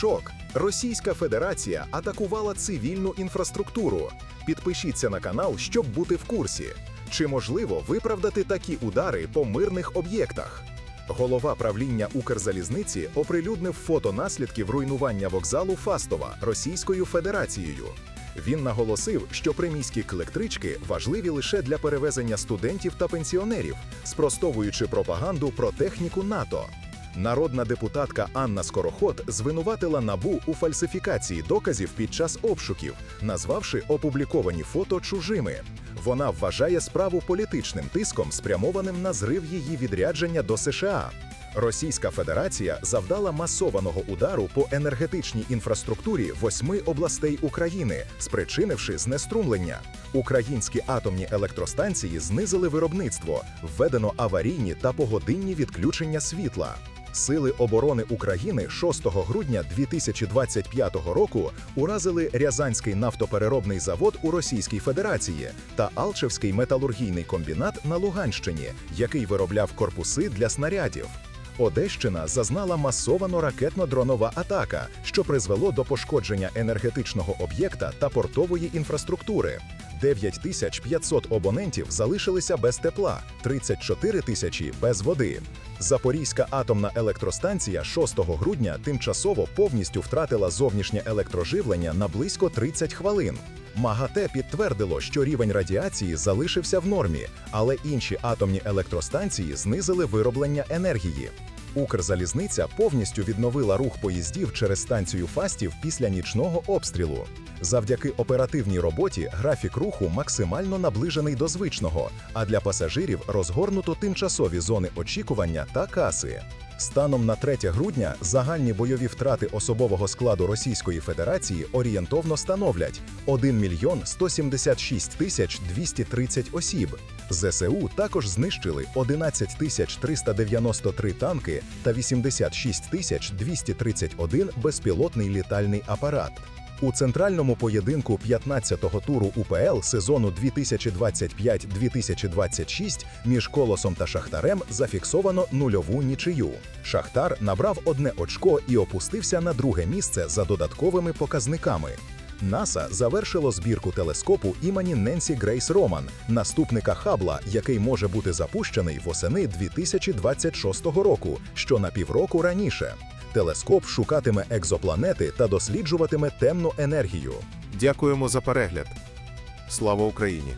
Шок! Російська Федерація атакувала цивільну інфраструктуру. Підпишіться на канал, щоб бути в курсі. Чи можливо виправдати такі удари по мирних об'єктах? Голова правління Укрзалізниці оприлюднив фото наслідків руйнування вокзалу Фастова Російською Федерацією. Він наголосив, що приміські електрички важливі лише для перевезення студентів та пенсіонерів, спростовуючи пропаганду про техніку НАТО. Народна депутатка Анна Скороход звинуватила набу у фальсифікації доказів під час обшуків, назвавши опубліковані фото чужими. Вона вважає справу політичним тиском, спрямованим на зрив її відрядження до США. Російська Федерація завдала масованого удару по енергетичній інфраструктурі восьми областей України, спричинивши знеструмлення. Українські атомні електростанції знизили виробництво, введено аварійні та погодинні відключення світла. Сили оборони України 6 грудня 2025 року уразили Рязанський нафтопереробний завод у Російській Федерації та Алчевський металургійний комбінат на Луганщині, який виробляв корпуси для снарядів. Одещина зазнала масовано ракетно-дронова атака, що призвело до пошкодження енергетичного об'єкта та портової інфраструктури. 9500 абонентів залишилися без тепла, 34 тисячі без води. Запорізька атомна електростанція 6 грудня тимчасово повністю втратила зовнішнє електроживлення на близько 30 хвилин. МАГАТЕ підтвердило, що рівень радіації залишився в нормі, але інші атомні електростанції знизили вироблення енергії. Укрзалізниця повністю відновила рух поїздів через станцію Фастів після нічного обстрілу. Завдяки оперативній роботі графік руху максимально наближений до звичного, а для пасажирів розгорнуто тимчасові зони очікування та каси. Станом на 3 грудня загальні бойові втрати особового складу Російської Федерації орієнтовно становлять 1 мільйон 176 тисяч 230 осіб. ЗСУ також знищили 11 тисяч 393 танки та 86 тисяч 231 безпілотний літальний апарат. У центральному поєдинку 15-го туру УПЛ сезону 2025-2026 між Колосом та Шахтарем зафіксовано нульову нічию. Шахтар набрав одне очко і опустився на друге місце за додатковими показниками. НАСА завершило збірку телескопу імені Ненсі Грейс Роман, наступника Хабла, який може бути запущений восени 2026 року, що на півроку раніше. Телескоп шукатиме екзопланети та досліджуватиме темну енергію. Дякуємо за перегляд. Слава Україні!